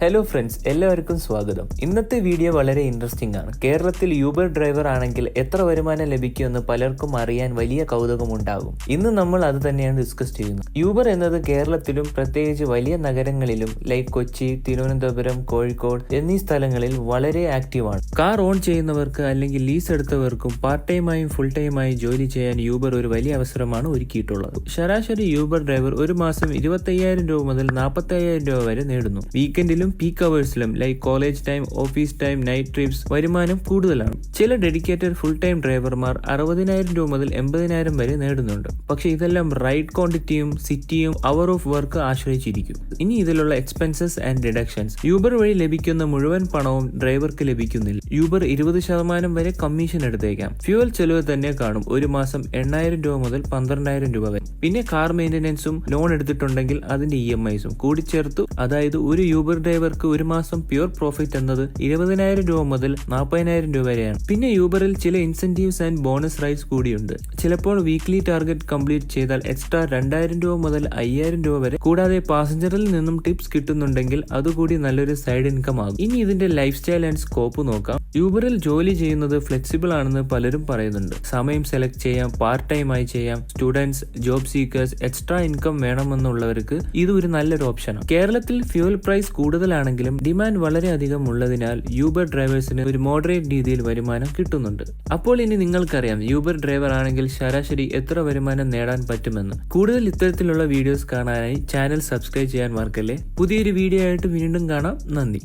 Hello friends എല്ലാവർക്കും സ്വാഗതം. ഇന്നത്തെ വീഡിയോ വളരെ ഇൻട്രസ്റ്റിംഗ് ആണ്. കേരളത്തിൽ യൂബർ ഡ്രൈവർ ആണെങ്കിൽ എത്ര വരുമാനം ലഭിക്കുമെന്ന് പലർക്കും അറിയാൻ വലിയ കൗതുകമുണ്ടാകും ഇന്ന് നമ്മൾ അത് തന്നെയാണ് ഡിസ്കസ് ചെയ്യുന്നത്. യൂബർ എന്നത് കേരളത്തിലും പ്രത്യേകിച്ച് വലിയ നഗരങ്ങളിലും ലൈക്ക് കൊച്ചി തിരുവനന്തപുരം കോഴിക്കോട് എന്നീ സ്ഥലങ്ങളിൽ വളരെ ആക്റ്റീവാണ് കാർ ഓൺ ചെയ്യുന്നവർക്ക് അല്ലെങ്കിൽ ലീസ് എടുത്തവർക്കും പാർട്ട് ടൈമായും ഫുൾ ടൈമായും ജോലി ചെയ്യാൻ യൂബർ ഒരു വലിയ അവസരമാണ് ഒരുക്കിയിട്ടുള്ളത്. ശരാശരി യൂബർ ഡ്രൈവർ ഒരു മാസം ഇരുപത്തയ്യായിരം രൂപ മുതൽ നാൽപ്പത്തയ്യായിരം രൂപ വരെ നേടുന്നു. വീക്കെൻഡിലും peak അവേഴ്സിലും like college time office time night trips വരുമാനം കൂടുതലാണ്. ചില ഡെഡിക്കേറ്റഡ് ഫുൾ ടൈം ഡ്രൈവർമാർ അറുപതിനായിരം രൂപ മുതൽ എൺപതിനായിരം വരെ നേടുന്നുണ്ട്. പക്ഷേ ഇതെല്ലാം റൈഡ് ക്വാണ്ടിറ്റിയും സിറ്റിയും അവർ ഓഫ് വർക്ക് ആശ്രയിച്ചിരിക്കും. ഇനി ഇതിലുള്ള എക്സ്പെൻസസ് ആൻഡ് ഡിഡക്ഷൻസ് യൂബർ വഴി ലഭിക്കുന്ന മുഴുവൻ പണവും ഡ്രൈവർക്ക് ലഭിക്കുന്നില്ല. യൂബർ ഇരുപത് ശതമാനം വരെ കമ്മീഷൻ എടുത്തേക്കാം. ഫ്യൂവൽ ചെലവ് തന്നെ കാണും. ഒരു മാസം എണ്ണായിരം രൂപ മുതൽ പന്ത്രണ്ടായിരം രൂപ വരെ. പിന്നെ കാർ മെയിന്റനൻസും ലോൺ എടുത്തിട്ടുണ്ടെങ്കിൽ അതിന്റെ ഇ എം ഐസും കൂടിച്ചേർത്തു. അതായത് ഒരു യൂബർ ഡ്രൈവർക്ക് ഒരു മാസം പ്യൂർ പ്രോഫിറ്റ് എന്നത് ഇരുപതിനായിരം രൂപ മുതൽ നാൽപ്പതിനായിരം രൂപ വരെയാണ്. പിന്നെ യൂബറിൽ ചില ഇൻസെന്റീവ്സ് ആൻഡ് ബോണസ് റൈസ് കൂടിയുണ്ട്. ചിലപ്പോൾ വീക്ക്ലി ടാർഗറ്റ് കംപ്ലീറ്റ് ചെയ്താൽ എക്സ്ട്രാ രണ്ടായിരം രൂപ മുതൽ അയ്യായിരം രൂപ വരെ. കൂടാതെ പാസഞ്ചറിൽ നിന്നും ടിപ്സ് കിട്ടുന്നുണ്ടെങ്കിൽ അതുകൂടി നല്ലൊരു സൈഡ് ഇൻകം ആകും. ഇനി ഇതിന്റെ ലൈഫ് സ്റ്റൈൽ ആൻഡ് സ്കോപ്പ് നോക്കാം. യൂബറിൽ ജോലി ചെയ്യുന്നത് ഫ്ലെക്സിബിൾ ആണെന്ന് പലരും പറയുന്നുണ്ട്. സമയം സെലക്ട് ചെയ്യാം പാർട്ട് ടൈം ആയി ചെയ്യാം students job seekers extra income വേണമെന്നുള്ളവർക്ക് ഇത് ഒരു നല്ലൊരു ഓപ്ഷനാണ് കേരളത്തിൽ ഫ്യൂൽ പ്രൈസ് കൂടുതലാണെങ്കിലും ഡിമാൻഡ് വളരെയധികം ഉള്ളതിനാൽ യൂബർ ഡ്രൈവേഴ്സിന് ഒരു മോഡറേറ്റ് രീതിയിൽ വരുമാനം കിട്ടുന്നുണ്ട്. അപ്പോൾ ഇനി നിങ്ങൾക്കറിയാം യൂബർ ഡ്രൈവർ ആണെങ്കിൽ ശരാശരി എത്ര വരുമാനം നേടാൻ പറ്റുമെന്ന്. കൂടുതൽ ഇത്തരത്തിലുള്ള വീഡിയോസ് കാണാനായി ചാനൽ സബ്സ്ക്രൈബ് ചെയ്യാൻ മറക്കല്ലേ? പുതിയൊരു വീഡിയോ ആയിട്ട് വീണ്ടും കാണാം. നന്ദി.